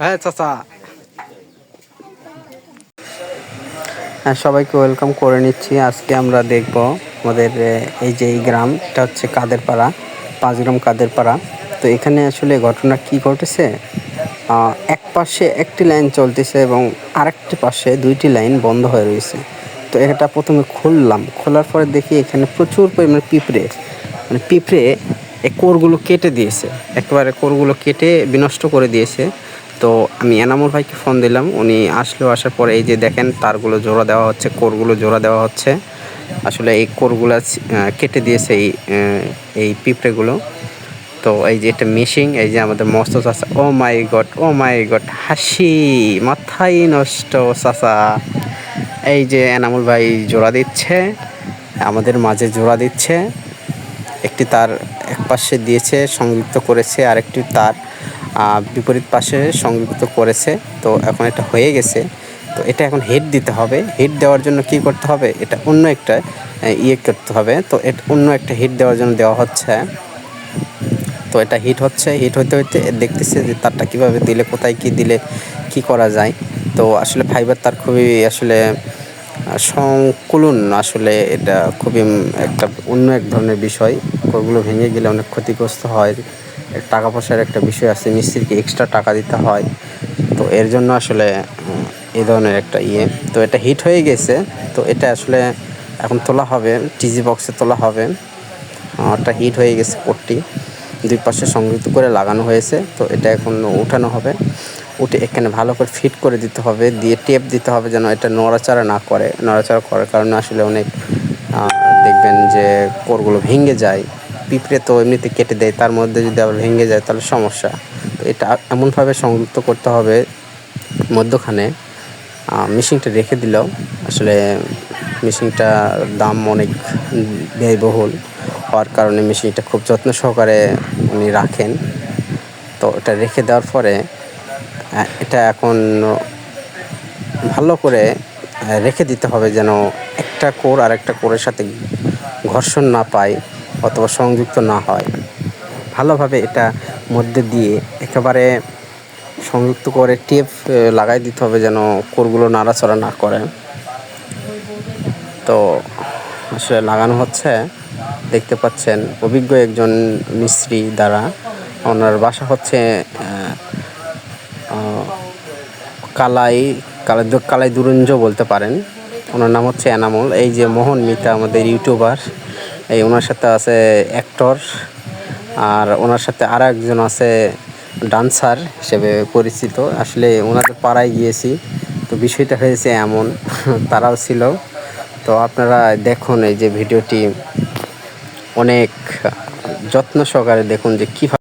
হ্যাঁ চাচা। হ্যাঁ সবাইকে ওয়েলকাম করে নিচ্ছি। আজকে আমরা দেখব আমাদের এই যে এই গ্রাম, এটা হচ্ছে কাদেরপাড়া গ্রাম কাদেরপাড়া। তো এখানে আসলে ঘটনা কি ঘটেছে? এক পাশে একটি লাইন চলতেছে এবং আরেকটি পাশে দুইটি লাইন বন্ধ হয়ে রয়েছে। তো এটা প্রথমে খুললাম। খোলার পরে দেখি এখানে প্রচুর পরিমাণে পিঁপড়ে। মানে পিঁপড়ে এই কোরগুলো কেটে দিয়েছে। একেবারে কোরগুলো কেটে বিনষ্ট করে দিয়েছে। তো আমি এনামুল ভাইকে ফোন দিলাম। উনি আসলেও আসার পরে এই যে দেখেন তারগুলো জোড়া দেওয়া হচ্ছে, কোরগুলো জোড়া দেওয়া হচ্ছে। আসলে এই কোরগুলো কেটে দিয়েছে এই এই পিঁপড়েগুলো। তো এই যে এটা মিশিং, এই যে আমাদের মস্ত চাষা ও মাই গড, ও মাই গড, হাসি মাথাই নষ্ট চাষা এই যে এনামুল ভাই জোড়া দিচ্ছে, আমাদের মাঝে জোড়া দিচ্ছে। একটি তার এক পাশে দিয়েছে, সংযুক্ত করেছে আর একটি তার বিপরীত পাশে সংযুক্ত করেছে। তো এখন এটা হয়ে গেছে। তো এটা এখন হিট দিতে হবে। হিট দেওয়ার জন্য কি করতে হবে? এটা অন্য একটা ইয়ে করতে হবে। তো এটা, অন্য একটা হিট দেওয়ার জন্য দেওয়া হচ্ছে। তো এটা হিট হচ্ছে। হিট হতে হতে দেখতেছে যে তারটা কীভাবে দিলে, কোথায় কি দিলে, কি করা যায়। তো আসলে ফাইবার তার খুবই আসলে সংকুলন। আসলে এটা খুবই একটা অন্য এক ধরনের বিষয়। ওগুলো ভেঙে গেলে অনেক ক্ষতিগ্রস্ত হয়। টাকা পয়সার একটা বিষয় আছে, মিস্ত্রিকে এক্সট্রা টাকা দিতে হয়। তো এর জন্য আসলে এই ধরনের একটা ইয়ে। তো এটা হিট হয়ে গেছে। তো এটা আসলে এখন তোলা হবে টিজি বক্সে তোলা হবে। একটা হিট হয়ে গেছে পোর্টটি দুই পাশে সংযুক্ত করে লাগানো হয়েছে। তো এটা এখন উঠানো হবে। উঠে এখানে ভালো করে ফিট করে দিতে হবে। দিয়ে টেপ দিতে হবে যেন এটা নড়াচড়া না করে। নড়াচড়া করার কারণে আসলে অনেক দেখবেন যে কোরগুলো ভেঙে যায়। পিঁপড়ে তো এমনিতে কেটে দেয়, তার মধ্যে যদি আবার ভেঙে যায় তাহলে সমস্যা। তো এটা এমনভাবে সংযুক্ত করতে হবে মধ্যখানে। মেশিনটা রেখে দিলেও আসলে মেশিনটা দাম অনেক ব্যয়বহুল হওয়ার কারণে মেশিনটা খুব যত্ন সহকারে উনি রাখেন। তো এটা রেখে দেওয়ার পরে এটা এখন ভালো করে রেখে দিতে হবে যেন একটা কোর আর একটা কোরের সাথে ঘর্ষণ না পায়। অথবা সংযুক্ত না হয়। ভালোভাবে এটা মধ্যে দিয়ে একেবারে সংযুক্ত করে টেপ লাগাই দিতে হবে যেন কোরগুলো নাড়াচড়া না করে। তো আসলে লাগানো হচ্ছে। দেখতে পাচ্ছেন অভিজ্ঞ একজন মিস্ত্রি দ্বারা। ওনার বাসা হচ্ছে কালাই কালাই কালাই দুরঞ্জ বলতে পারেন। ওনার নাম হচ্ছে এনামুল। এই যে মোহন মিতা, আমাদের ইউটিউবার। এই ওনার সাথে আছে অ্যাক্টর আর ওনার সাথে আর একজন আছে ডান্সার হিসেবে পরিচিত। আসলে ওনাদের পাড়ায় গিয়েছি, তো বিষয়টা হয়েছে এমন, তারাও ছিল। তো আপনারা দেখুন এই যে ভিডিওটি, অনেক যত্ন সহকারে দেখুন যে কীভাবে